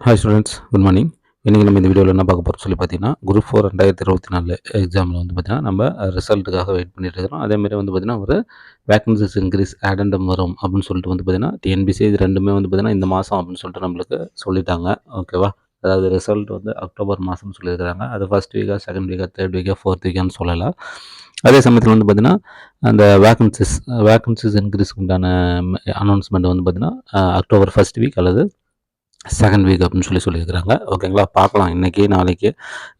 Hi students good morning இன்றைக்கி நம்ம இந்த வீடியோவில் என்ன பார்க்க போகிறோம் சொல்லி பார்த்தீங்கன்னா குரூப் ஃபோர் ரெண்டாயிரத்தி இருபத்தி நாலு எக்ஸாமில் வந்து பார்த்திங்கன்னா நம்ம ரிசல்ட்டுக்காக வெயிட் பண்ணிட்டு இருக்கிறோம். அதேமாதிரி வந்து பார்த்திங்கன்னா ஒரு வேக்கன்சிஸ் இன்க்ரீஸ் ஆடண்டம் வரும் அப்படின்னு சொல்லிட்டு வந்து பார்த்திங்கன்னா டிஎன்பிசி இது ரெண்டுமே வந்து பார்த்திங்கன்னா இந்த மாதம் அப்படின்னு சொல்லிட்டு நம்மளுக்கு சொல்லிட்டாங்க. ஓகேவா அதாவது ரிசல்ட் வந்து அக்டோபர் மாதம்னு சொல்லியிருக்கிறாங்க. அது ஃபஸ்ட் வீக்காக செகண்ட் வீக்காக தேர்ட் வீக்காக ஃபோர்த் வீக்கான்னு சொல்லலாம் அதே சமயத்தில் வந்து பார்த்திங்கன்னா அந்த வேக்கன்சிஸ் வேக்கன்சிஸ் இன்க்ரீஸ்க்கு உண்டான அனௌன்ஸ்மெண்ட் வந்து பார்த்திங்கன்னா அக்டோபர் ஃபஸ்ட் வீக் அல்லது செகண்ட் வீக் அப்படின்னு சொல்லி சொல்லியிருக்கிறாங்க. ஓகேங்களா? பார்க்கலாம். இன்றைக்கி நாளைக்கு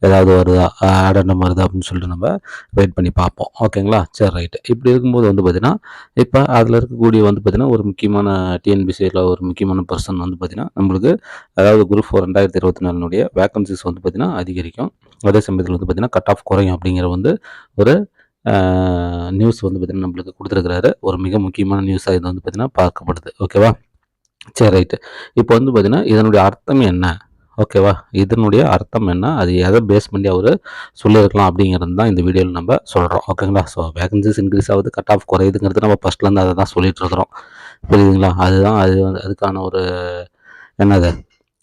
ஏதாவது வருதா ஆடண்டம் வருதா அப்படின்னு சொல்லிட்டு நம்ம வெயிட் பண்ணி பார்ப்போம். ஓகேங்களா? சரி ரைட்டு இப்படி இருக்கும்போது வந்து பார்த்திங்கன்னா இப்போ அதில் இருக்கக்கூடிய வந்து பார்த்திங்கன்னா ஒரு முக்கியமான டிஎன்பிசியில் ஒரு முக்கியமான பர்சன் வந்து பார்த்திங்கன்னா நம்மளுக்கு அதாவது குரூப் ஃபோர் ரெண்டாயிரத்தி இருபத்தி நாலுனுடைய வேக்கன்சிஸ் வந்து பார்த்திங்கன்னா அதிகரிக்கும். அதே சமயத்தில் வந்து பார்த்திங்கன்னா கட் ஆஃப் குறையும் அப்படிங்கிற வந்து ஒரு நியூஸ் வந்து பார்த்திங்கன்னா நம்மளுக்கு கொடுத்துருக்குறாரு. ஒரு மிக முக்கியமான நியூஸாக இது வந்து பார்த்திங்கன்னா பார்க்கப்படுது. ஓகேவா? சரி ரைட்டு இப்போ வந்து பார்த்தீங்கன்னா இதனுடைய அர்த்தம் என்ன? ஓகேவா இதனுடைய அர்த்தம் என்ன? அது எதை பேஸ் பண்ணி அவர் சொல்லியிருக்கலாம் அப்படிங்கிறது தான் இந்த வீடியோவில் நம்ம சொல்கிறோம் ஓகேங்களா ஸோ வேகன்சிஸ் இன்க்ரீஸ் ஆகுது கட் ஆஃப் குறையுதுங்கிறது நம்ம ஃபஸ்ட்லேருந்து அதை தான் சொல்லிட்டு இருக்கிறோம். புரியுதுங்களா? அதுதான் அது வந்து அதுக்கான ஒரு என்னது?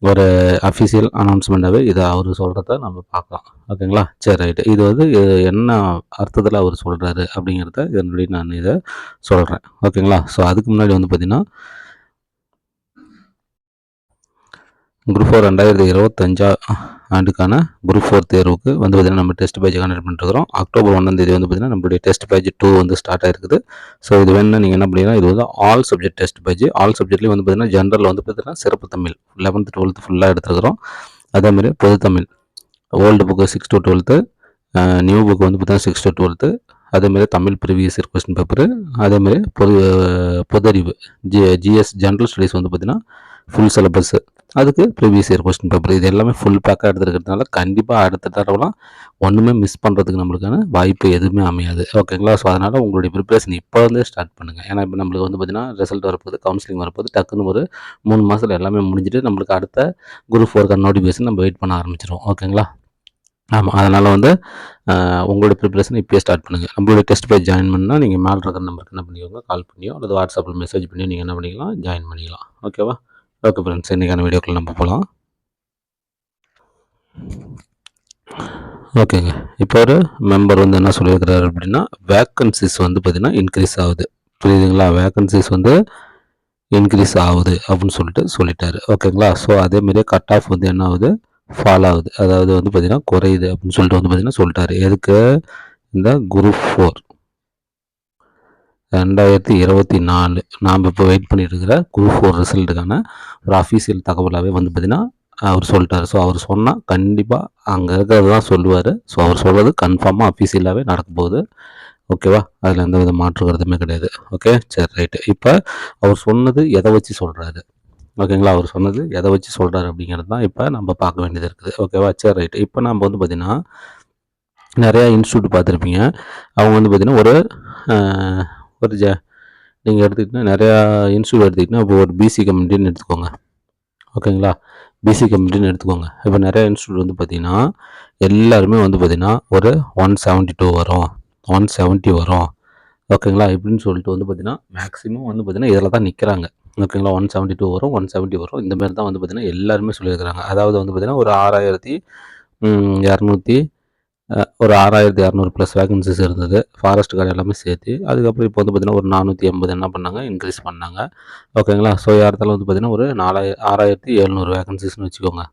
ஒரு அஃபிஷியல் அனௌன்ஸ்மெண்ட்டாகவே இதை அவர் சொல்கிறத நம்ம பார்க்கலாம். ஓகேங்களா சரி ரைட்டு இது வந்து என்ன அர்த்தத்தில் அவர் சொல்கிறாரு அப்படிங்கிறத இதனுடைய நான் இதை சொல்கிறேன் ஓகேங்களா ஸோ அதுக்கு முன்னாடி வந்து பார்த்திங்கன்னா குரூப் ஃபோர் ரெண்டாயிரத்தி இருபத்தஞ்சா ஆண்டுக்கான குரூப் ஃபோர் தேர்வுக்கு வந்து பார்த்திங்கன்னா நம்ம டெஸ்ட் பேஜ் கண்டக்ட் பண்ணிருக்கிறோம் அக்டோபர் ஒன்றாம் தேதி வந்து பார்த்திங்கன்னா நம்மளுடைய டெஸ்ட் பேஜ் டூ வந்து ஸ்டார்ட் ஆயிருக்குது. ஸோ இது வேணும்னா நீங்கள் என்ன பண்ணிங்கன்னா இது வந்து all subject test page all சப்ஜெக்ட்லேயும் வந்து பார்த்திங்கன்னா ஜென்ரல் வந்து பார்த்திங்கன்னா சிறப்பு தமிழ். லெவன்த்து டுவெல்த்து ஃபுல்லாக எடுத்துருக்கிறோம். அதேமாதிரி பொது Tamil. Old book six to twelfth new book வந்து பார்த்திங்கன்னா சிக்ஸ் டு டுவெல்த்து அதேமாரி Tamil previous year question paper அதேமாரி பொது பொதறிவு ஜி ஜிஎஸ் ஜென்ரல் ஸ்டடீஸ் வந்து பார்த்திங்கன்னா ஃபுல் சிலபஸ்ஸு அதுக்கு ப்ரீவியஸ் இயர் கொஸ்டின் பேப்பர் இது எல்லாமே ஃபுல் பேக்காக எடுத்துருக்கிறதுனால கண்டிப்பாக அடுத்த தடவைலாம் ஒன்றுமே மிஸ் பண்ணுறதுக்கு நம்மளுக்கான வாய்ப்பு எதுவுமே அமையாது. ஓகேங்களா ஸோ அதனால் உங்களுடைய ப்ரிப்பரேஷன் இப்போ வந்து ஸ்டார்ட் பண்ணுங்கள் ஏன்னா இப்போ நம்மளுக்கு வந்து பார்த்திங்கன்னா ரிசல்ட் வரப்போது கவுன்சிலிங் வரப்போது டக்குன்னு ஒரு மூணு மாதத்தில் எல்லாமே முடிஞ்சுட்டு நம்மளுக்கு அடுத்த குரூப் ஃபோர்க்கான நோட்டிஃபிகேஷன் நம்ம வெயிட் பண்ண ஆரம்பிச்சிடும் ஓகேங்களா ஆமாம் அதனால் வந்து உங்களுடைய ப்ரிப்பரேஷன் இப்போயே ஸ்டார்ட் பண்ணுங்கள் நம்மளுடைய டெஸ்ட் பேஜ் ஜாயின் பண்ணால் நீங்கள் மேலே இருக்கிற நம்பருக்கு என்ன பண்ணிக்கோங்க கால் பண்ணியோ அல்லது வாட்ஸ்அப்பில் மெசேஜ் பண்ணியோ நீங்கள் என்ன பண்ணிக்கலாம் ஜாயின் பண்ணிக்கலாம். ஓகேவா ஓகே ஃப்ரெண்ட்ஸ் இன்றைக்கான வீடியோக்கள் நம்ம போகலாம் ஓகேங்க இப்போ ஒரு மெம்பர் வந்து என்ன சொல்லியிருக்கிறாரு அப்படின்னா வேக்கன்சிஸ் வந்து பார்த்திங்கன்னா இன்க்ரீஸ் ஆகுது. புரியுதுங்களா? வேக்கன்சிஸ் வந்து இன்க்ரீஸ் ஆகுது அப்படின்னு சொல்லிட்டு சொல்லிட்டாரு. ஓகேங்களா ஸோ அதேமாரியே கட் ஆஃப் வந்து என்ன ஆகுது? ஃபால் ஆகுது. அதாவது வந்து பார்த்திங்கன்னா குறையுது அப்படின்னு சொல்லிட்டு வந்து பார்த்திங்கன்னா சொல்லிட்டாரு. எதுக்கு? இந்த குரூப் ஃபோர் ரெண்டாயிரத்தி இருபத்தி நாலு. நாம் இப்போ வெயிட் பண்ணிட்டு இருக்கிற குரூப் ஃபோர் ரிசல்ட்டுக்கான ஒரு அஃபீஷியல் தகவலாகவே வந்து பார்த்திங்கன்னா அவர் சொல்லிட்டார். ஸோ அவர் சொன்னால் கண்டிப்பாக அங்கே இருக்கிறது தான் சொல்லுவார். ஸோ அவர் சொல்கிறது கன்ஃபார்மாக அஃபீஷியலாகவே நடக்க போகுது. ஓகேவா அதில் எந்த வித மாற்று கருத்துமே கிடையாது. ஓகே சரி ரைட்டு இப்போ அவர் சொன்னது எதை வச்சு சொல்கிறாரு ஓகேங்களா? அவர் சொன்னது எதை வச்சு சொல்கிறார் அப்படிங்கிறது தான் இப்போ நம்ம பார்க்க வேண்டியது இருக்குது. ஓகேவா? சரி ரைட்டு இப்போ நம்ம வந்து பார்த்திங்கன்னா நிறையா இன்ஸ்டியூட் பார்த்துருப்பீங்க. அவங்க வந்து பார்த்திங்கன்னா ஒரு ஒரு ஜ நீங்கள் எடுத்துக்கிட்டிங்கன்னா நிறையா இன்ஸ்டியூட் எடுத்துக்கிட்டிங்கன்னா இப்போ ஒரு பிசி கம்யூனிட்டின்னு எடுத்துக்கோங்க. ஓகேங்களா? பிசி கம்யூனிட்டின்னு எடுத்துக்கோங்க. இப்போ நிறையா இன்ஸ்டியூட் வந்து பார்த்திங்கன்னா எல்லாருமே வந்து பார்த்திங்கன்னா ஒரு ஒன் செவன்ட்டி டூ வரும். ஒன் செவன்ட்டி வரும். ஓகேங்களா? இப்படின்னு சொல்லிட்டு வந்து பார்த்திங்கன்னா மேக்ஸிமம் வந்து பார்த்திங்கன்னா இதில் தான் நிற்கிறாங்க ஓகேங்களா? ஒன் செவன்ட்டி டூ வரும் ஒன் செவன்ட்டி வரும். இந்த மாதிரி தான் வந்து பார்த்திங்கன்னா எல்லாருமே சொல்லியிருக்கிறாங்க. அதாவது வந்து பார்த்திங்கன்னா ஒரு ஆறாயிரத்தி இரநூத்தி ஒரு ஆறாயிரத்தி இரநூறு ப்ளஸ் வேகன்சிஸ் இருந்தது. ஃபாரஸ்ட் கார்டு எல்லாமே சேர்த்து அதுக்கப்புறம் இப்போ வந்து பார்த்திங்கன்னா ஒரு நானூற்றி எண்பது என்ன பண்ணாங்க? இன்க்ரீஸ் பண்ணாங்க. ஓகேங்களா? ஸோ இடத்துல வந்து பார்த்திங்கன்னா ஒரு நாலாயிர ஆறாயிரத்தி எழுநூறு வேகன்சிஸ்னு வச்சுக்கோங்க.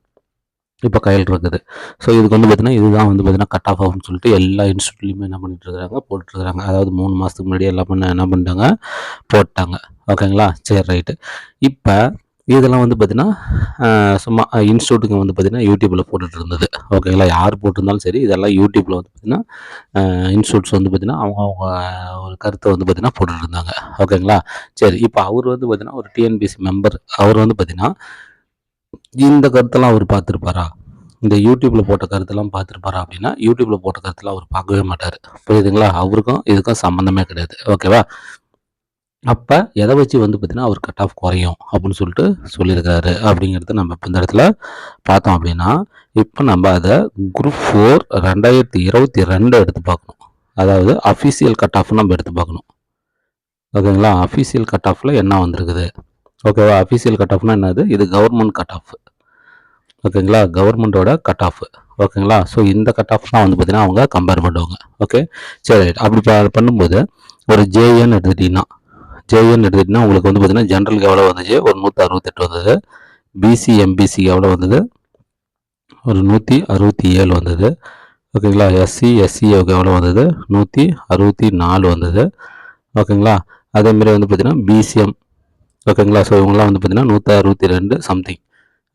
இப்போ கையில் இருக்குது. ஸோ இதுக்கு வந்து பார்த்திங்கன்னா இதுதான் வந்து பார்த்தீங்கன்னா கட் ஆஃப் ஆகும்னு சொல்லிட்டு எல்லா இன்ஸ்டியூட்லேயுமே என்ன பண்ணிட்டு இருக்கிறாங்க அதாவது மூணு மாதத்துக்கு முன்னாடி எல்லாம் பண்ண என்ன பண்ணிட்டாங்க? போட்டாங்க. ஓகேங்களா சரி ரைட்டு இப்போ இதெல்லாம் வந்து பார்த்திங்கன்னா சும்மா இன்ஸ்டியூட்டுக்கு வந்து பார்த்திங்கன்னா யூடியூப்பில் போட்டுட்டு இருந்தது. ஓகேங்களா யார் போட்டிருந்தாலும் சரி இதெல்லாம் யூடியூப்பில் வந்து பார்த்திங்கன்னா இன்ஸ்டியூட்ஸ் வந்து பார்த்திங்கன்னா அவங்க அவங்க ஒரு கருத்தை வந்து பார்த்திங்கன்னா போட்டுட்டு இருந்தாங்க. ஓகேங்களா சரி இப்போ அவர் வந்து பார்த்திங்கன்னா ஒரு டிஎன்பிசி மெம்பர் அவர் வந்து பார்த்திங்கன்னா இந்த கருத்தெல்லாம் அவர் பார்த்துருப்பாரா? இந்த யூடியூப்பில் போட்ட கருத்தெல்லாம் பார்த்துருப்பாரா அப்படின்னா யூடியூப்பில் போட்ட கருத்தெல்லாம் அவர் பார்க்கவே மாட்டார். புரியுதுங்களா? அவருக்கும் இதுக்கும் சம்மந்தமே கிடையாது. ஓகேவா அப்போ எதை வச்சு வந்து பார்த்திங்கன்னா அவர் கட் ஆஃப் குறையும் அப்படின்னு சொல்லிட்டு சொல்லியிருக்காரு அப்படிங்கிறத நம்ம இப்போ இந்த இடத்துல பார்த்தோம் அப்படின்னா இப்போ நம்ம அதை குரூப் ஃபோர் ரெண்டாயிரத்தி இருபத்தி ரெண்டு எடுத்து பார்க்கணும். அதாவது அஃபீஷியல் கட் ஆஃப் நம்ம எடுத்து பார்க்கணும். ஓகேங்களா அஃபீஷியல் கட் ஆஃபில் என்ன வந்திருக்குது? ஓகேவா அஃபீஷியல் கட் ஆஃப்னா என்னது? இது கவர்மெண்ட் கட் ஆஃப் ஓகேங்களா? கவர்மெண்ட்டோட கட் ஆஃப் ஓகேங்களா? ஸோ இந்த கட் ஆஃப் தான் வந்து பார்த்தீங்கன்னா அவங்க கம்பேர் பண்ணுவாங்க. ஓகே சரி அப்படி பண்ணும்போது ஒரு ஜேஎன் எடுத்துட்டிங்கன்னா ஜேஎன் எடுத்துட்டிங்கன்னா உங்களுக்கு வந்து பார்த்தீங்கன்னா ஜென்ரலுக்கு எவ்வளோ வந்துச்சு ஒரு நூற்றி அறுபத்தெட்டு வந்தது பிசி எம்பிசிக்கு எவ்வளோ வந்தது? ஒரு நூற்றி அறுபத்தி ஏழு வந்தது. ஓகேங்களா? எஸ்சி எஸ்சிஏவுக்கு எவ்வளோ வந்தது? நூற்றி அறுபத்தி நாலு வந்தது. ஓகேங்களா? அதேமாரி வந்து பார்த்தீங்கன்னா பிசிஎம் ஓகேங்களா? ஸோ இவங்களாம் வந்து பார்த்தீங்கன்னா நூற்றி அறுபத்தி ரெண்டு சம்திங்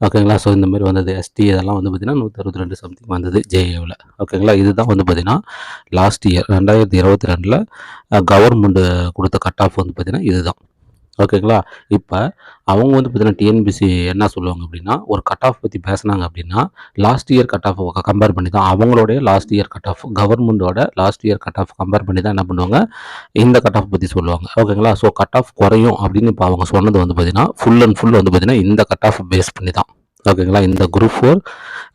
ஓகேங்களா? ஸோ இந்த மாதிரி வந்தது. எஸ்டி இதெல்லாம் வந்து பார்த்தீங்கன்னா நூற்றி அறுபத்தி ரெண்டு சம்திங் வந்தது ஜேஏவில் ஓகேங்களா? இதுதான் வந்து பார்த்திங்கன்னா லாஸ்ட் இயர் ரெண்டாயிரத்தி இருபத்தி ரெண்டில் கவர்மெண்ட்டு கொடுத்த கட் ஆஃப் வந்து பார்த்திங்கன்னா இதுதான். ஓகேங்களா இப்போ அவங்க வந்து பார்த்தீங்கன்னா டிஎன்பிசி என்ன சொல்லுவாங்க அப்படின்னா ஒரு கட் ஆஃப் பற்றி பேசுனாங்க அப்படின்னா last year cut off compare பண்ணி தான் அவங்களோடைய லாஸ்ட் இயர் கட் ஆஃப் கவர்மெண்டோட last year cut off compare பண்ணி தான் என்ன பண்ணுவாங்க இந்த கட் ஆஃப் பற்றி சொல்லுவாங்க. ஓகேங்களா ஸோ கட் ஆஃப் குறையும் அப்படின்னு இப்போ அவங்க சொன்னது வந்து பார்த்தீங்கன்னா ஃபுல் அண்ட் ஃபுல் வந்து பார்த்தீங்கன்னா இந்த கட் ஆஃப் பேஸ் பண்ணி தான். ஓகேங்களா இந்த குரூப் ஃபோர்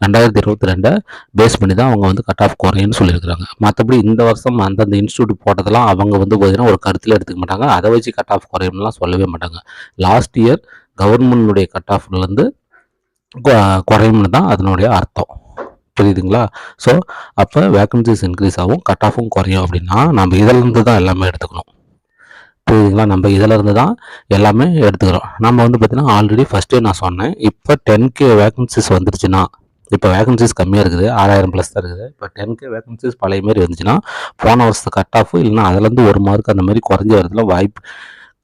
ரெண்டாயிரத்தி இருபத்தி ரெண்டை பேஸ் பண்ணி தான் அவங்க வந்து கட் ஆஃப் குறையுன்னு சொல்லியிருக்கிறாங்க. மற்றபடி இந்த வருஷம் அந்தந்த இன்ஸ்டியூட் போட்டதெல்லாம் அவங்க வந்து பார்த்தீங்கன்னா ஒரு கருத்தில் எடுத்துக்க மாட்டாங்க. அதை வச்சு கட் ஆஃப் குறையும்லாம் சொல்லவே மாட்டாங்க. லாஸ்ட் இயர் கவர்மெண்ட்டுடைய கட் ஆஃப்லேருந்து குறையும்னு தான் அதனுடைய அர்த்தம். புரியுதுங்களா? ஸோ அப்போ வேக்கன்சிஸ் இன்க்ரீஸ் ஆகும் கட் ஆஃபும் குறையும் அப்படின்னா நம்ம இதிலேருந்து தான் எல்லாமே எடுத்துக்கணும். புரியுதுங்களா நம்ம இதில் இருந்து தான் எல்லாமே எடுத்துக்கிறோம். நம்ம வந்து பார்த்திங்கன்னா ஆல்ரெடி ஃபஸ்ட்டே நான் சொன்னேன். இப்போ டென் கே வேகன்சிஸ் வந்துருச்சுன்னா இப்போ வேகன்சிஸ் கம்மியாக இருக்குது. ஆறாயிரம் ப்ளஸ் தான் இருக்குது. இப்போ டென் கே வேகன்சிஸ் பழைய மாரி வந்துச்சுன்னா போன வருஷத்து கட் ஆஃப் இல்லைன்னா அதுலேருந்து ஒரு மார்க் அந்த மாதிரி குறைஞ்சி வரதுல வாய்ப்பு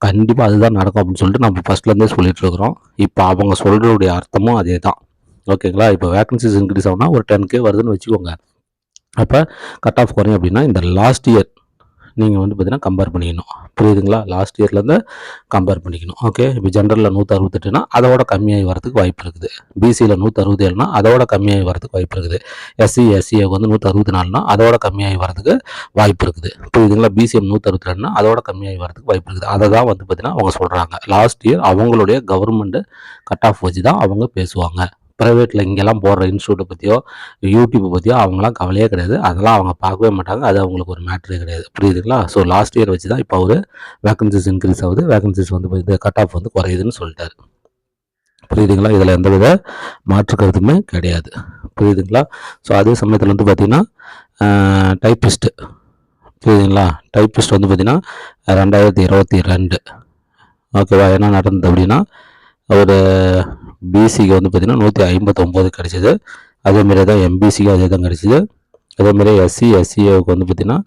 கண்டிப்பாக அதுதான் நடக்கும் அப்படின்னு சொல்லிட்டு நம்ம ஃபஸ்ட்லேருந்தே சொல்லிட்டு இருக்கிறோம். இப்போ அவங்க சொல்கிறவுடைய அர்த்தமும் அதே தான் ஓகேங்களா? இப்போ வேகன்சிஸ் இன்க்ரீஸ் ஆகுனா ஒரு டென் கே வருதுன்னு வச்சுக்கோங்க. அப்போ கட் ஆஃப் குறையும் அப்படின்னா இந்த லாஸ்ட் இயர் நீங்கள் வந்து பார்த்தீங்கன்னா கம்பேர் பண்ணிக்கணும். புரியுதுங்களா? லாஸ்ட் இயர்லேருந்து கம்பேர் பண்ணிக்கணும். ஓகே இப்போ ஜென்ரலில் நூற்றி அறுபத்தெட்டுனா அதோட கம்மியாகி வரதுக்கு வாய்ப்பு இருக்குது. பிசியில் நூற்றி அறுபத்தி ஏழுனா அதோட கம்மியாகி வரதுக்கு வாய்ப்பு இருக்குது. எஸ்சி எஸ்சிஏக்கு வந்து நூற்றி அறுபத்தி நாலுனா அதோட கம்மியாகி வரதுக்கு வாய்ப்பு இருக்குது. புரியுதுங்களா? பிசிஎம் நூற்றி அறுபத்தி ரெண்டுனா அதோட கம்மியாகி வரதுக்கு வாய்ப்பு இருக்குது. அதை தான் வந்து பார்த்தீங்கன்னா அவங்க சொல்கிறாங்க லாஸ்ட் இயர் அவங்களுடைய கவர்மெண்ட்டு கட் ஆஃப் வச்சு தான் அவங்க பேசுவாங்க. ப்ரைவேட்டில் இங்கெல்லாம் போடுற இன்ஸ்டியூட்டை பற்றியோ யூடியூப்பை பற்றியோ அவங்களாம் கவலையே கிடையாது. அதெல்லாம் அவங்க பார்க்கவே மாட்டாங்க. அது அவங்களுக்கு ஒரு மேட்ரே கிடையாது. புரியுதுங்களா? ஸோ லாஸ்ட் இயர் வச்சு தான் இப்போ அவர் வேகன்சிஸ் இன்க்ரீஸ் ஆகுது. வேகன்சிஸ் வந்து இந்த கட் ஆஃப் வந்து குறையுதுன்னு சொல்லிட்டாரு. புரியுதுங்களா? இதில் எந்தவித மாற்று கருத்துமே கிடையாது. புரியுதுங்களா? ஸோ அதே சமயத்தில் வந்து பார்த்திங்கன்னா டைப்பிஸ்ட்டு புரியுதுங்களா? டைப்பிஸ்ட் வந்து பார்த்திங்கன்னா ரெண்டாயிரத்தி இருபத்தி ரெண்டு. ஓகேவா என்ன நடந்தது அப்படின்னா அவர் பிசிக்கு வந்து பார்த்திங்கன்னா நூற்றி ஐம்பத்தொம்போது கிடச்சிது. அதேமாரி தான் எம்பிசிக்கு அதே தான் கிடச்சிது அதேமாரி எஸ்சி எஸ்சிஏவுக்கு வந்து பார்த்திங்கன்னா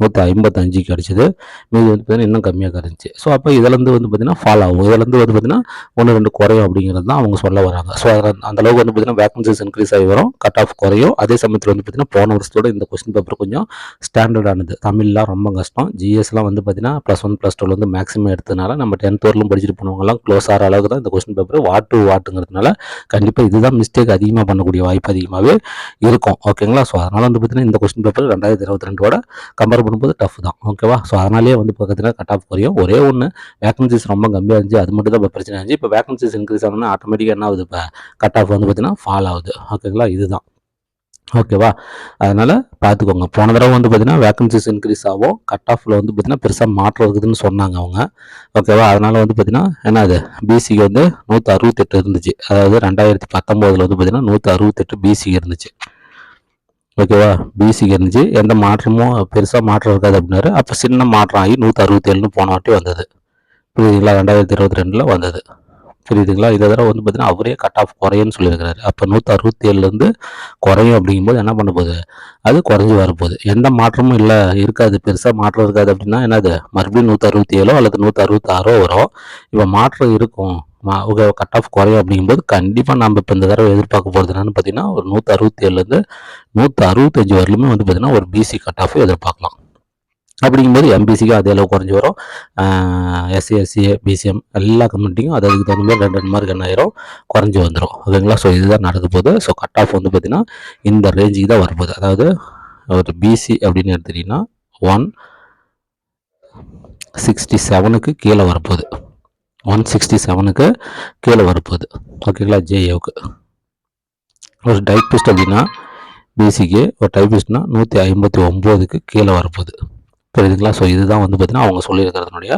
நூற்றி ஐம்பத்தஞ்சு கிடச்சிது. மீதி வந்து பார்த்திங்கன்னா இன்னும் கம்மியாக கிடச்சி ஸோ அப்போ இதுலேருந்து வந்து பார்த்திங்கன்னா ஃபாலோ ஆகும். இதுலேருந்து வந்து பார்த்திங்கன்னா ஒன்று ரெண்டு குறையும் அப்படிங்கிறது தான் அவங்க சொல்ல வராங்க. ஸோ அதில் அந்த அளவுக்கு வந்து பார்த்திங்கன்னா வேகன்சிஸ் இன்க்ரீஸ் ஆகி வரும். கட் ஆஃப் குறையும். அதே சமயத்தில் வந்து பார்த்திங்கன்னா போன வருஷத்தோட இந்த கொஸ்டின் பேப்பர் கொஞ்சம் ஸ்டாண்டர்டானது தமிழ்லாம் ரொம்ப கஷ்டம். ஜிஎஸ்லாம் வந்து பார்த்திங்கன்னா ப்ளஸ் ஒன் ப்ளஸ் டூவில் வந்து மேக்ஸிமம் எடுத்ததுனால நம்ம டென்த் வரலும் படிச்சுட்டு போனவங்கலாம் க்ளோஸ் ஆகிற அளவுக்கு தான் இந்த கொஸ்டின் பேப்பர் வாட்டு வாட்டுங்கிறதுனால கண்டிப்பாக இதுதான் மிஸ்டேக் அதிகமாக பண்ணக்கூடிய வாய்ப்பு அதிகமாகவே இருக்கும். ஓகேங்களா ஸோ அதனால் வந்து பார்த்திங்கன்னா இந்த கொஸ்டின் பேப்பர் ரெண்டாயிரத்தி இருபத்தி ரெண்டோட கம்பேர் பண்ணும்போது டஃப் தான். ஓகேவா ஸோ அதனாலேயே வந்து பார்த்தீங்கன்னா கட் ஆஃப் குறையும். ஒரே ஒன்று வேக்கன்சிஸ் ரொம்ப கம்மியாக இருந்துச்சு. அது மட்டும் தான் இப்போ பிரச்சனை இருந்துச்சு. இப்போ வேக்கன்சிஸ் இன்க்ரீஸ் ஆகணும்னா ஆட்டோமேட்டிக்காக என்ன ஆகுது? இப்போ கட் ஆஃப் வந்து பார்த்தீங்கன்னா ஃபால் ஆகுது. ஓகேங்களா இதுதான். ஓகேவா அதனால் பார்த்துக்கோங்க போன தடவை வந்து பார்த்தீங்கன்னா வேக்கன்சிஸ் இன்க்ரீஸ் ஆகும் கட் ஆஃபில் வந்து பார்த்தீங்கன்னா பெருசாக மாற்றம் இருக்குதுன்னு சொன்னாங்க அவங்க. ஓகேவா அதனால் வந்து பார்த்தீங்கன்னா என்னது? பிசிக்கு வந்து நூற்றி அறுபத்தெட்டு இருந்துச்சு. அதாவது ரெண்டாயிரத்தி பத்தொம்போதில் வந்து பார்த்தீங்கன்னா நூற்றி அறுபத்தெட்டு பிசி இருந்துச்சு. ஓகேவா பிசிக்கு இருந்துச்சு. எந்த மாற்றமும் பெருசாக மாற்றம் இருக்காது அப்படின்னாரு. அப்போ சின்ன மாற்றம் ஆகி நூற்றி அறுபத்தேழுன்னு போன வாட்டி வந்தது. புரியுதுங்களா? ரெண்டாயிரத்தி இருபத்தி ரெண்டில் வந்தது. புரியுதுங்களா இதை தடவை வந்து பார்த்தீங்கன்னா அவரே கட் ஆஃப் குறையும்னு சொல்லியிருக்கிறாரு. அப்போ நூற்றி அறுபத்தி ஏழுலேருந்து குறையும் அப்படிங்கும்போது என்ன பண்ண போகுது? அது குறைஞ்சி வரப்போகுது. எந்த மாற்றமும் இல்லை. இருக்காது. பெருசாக மாற்றம் இருக்காது அப்படின்னா என்னது? மறுபடியும் நூற்றி அறுபத்தி ஏழோ அல்லது நூற்றி அறுபத்தாறோ வரும். இப்போ மாற்றம் இருக்கும். கட் ஆஃப் குறையும் அப்படிங்கும்போது கண்டிப்பாக நம்ம இப்போ இந்த தடவை எதிர்பார்க்க போகிறது என்னென்னு பார்த்தீங்கன்னா ஒரு நூற்றி அறுபத்தி ஏழுலேருந்து நூற்றி அறுபத்தஞ்சு வரலுமே வந்து பார்த்தீங்கன்னா ஒரு பிசி கட் ஆஃப் எதிர்பார்க்கலாம். அப்படிங்கும்போது எம்பிசிக்கும் அதே அளவு குறைஞ்சி வரும். எஸ்சி எஸ்சி பிசிஎம் எல்லா கம்யூனிட்டியும் அது அதுக்கு தகுந்த மாதிரி ரெண்டு ரெண்டு மார்க் என்ன ஆயிரும்? குறைஞ்சி வந்துடும் ஓகேங்களா? ஸோ இதுதான் நடக்க போகுது. ஸோ கட் ஆஃப் வந்து பார்த்திங்கன்னா இந்த ரேஞ்சுக்கு தான் வரப்போகுது. அதாவது ஒரு பிசி அப்படின்னு எடுத்துட்டிங்கன்னா ஒன் சிக்ஸ்டி செவனுக்கு கீழே வரப்போகுது. ஒன் சிக்ஸ்டி செவனுக்கு கீழே வரப்போகுது. ஓகேங்களா? ஜேஏவுக்கு ஒரு டைப்பிஸ்ட் அப்படின்னா பிசிக்கு ஒரு டைப்பிஸ்ட்னா நூற்றி ஐம்பத்தி ஒம்போதுக்கு கீழே வரப்போகுது. புரியுதுங்களா? ஸோ இதுதான் வந்து பார்த்திங்கன்னா அவங்க சொல்லியிருக்கிறதுனுடைய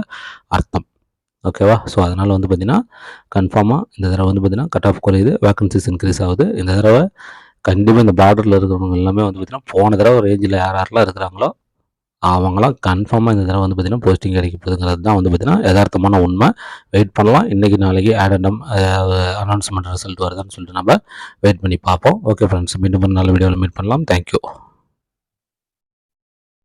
அர்த்தம். ஓகேவா ஸோ அதனால் வந்து பார்த்திங்கன்னா கன்ஃபார்மாக இந்த தடவை வந்து பார்த்திங்கன்னா கட் ஆஃப் குறையுது வேக்கன்சிஸ் இன்க்ரீஸ் ஆகுது. இந்த தடவை கண்டிப்பாக இந்த பார்டரில் இருக்கிறவங்க எல்லாமே வந்து பார்த்திங்கன்னா போன தடவை ரேஞ்சில் யார் யாரெல்லாம் இருக்கிறாங்களோ அவங்களாம் கன்ஃபார்மாக இந்த தடவை வந்து பார்த்திங்கன்னா போஸ்டிங் கிடைக்க போகுதுங்கிறது தான் வந்து பார்த்திங்கன்னா யதார்த்தமான உண்மை. வெயிட் பண்ணலாம். இன்றைக்கி நாளைக்கு ஆடண்டம் அனௌன்ஸ்மெண்ட் ரிசல்ட் வருதான்னு சொல்லிட்டு நம்ம வெயிட் பண்ணி பார்ப்போம். ஓகே ஃப்ரெண்ட்ஸ் மீண்டும் ஒரு நல்ல வீடியோவில் மீட் பண்ணலாம். தேங்க்யூ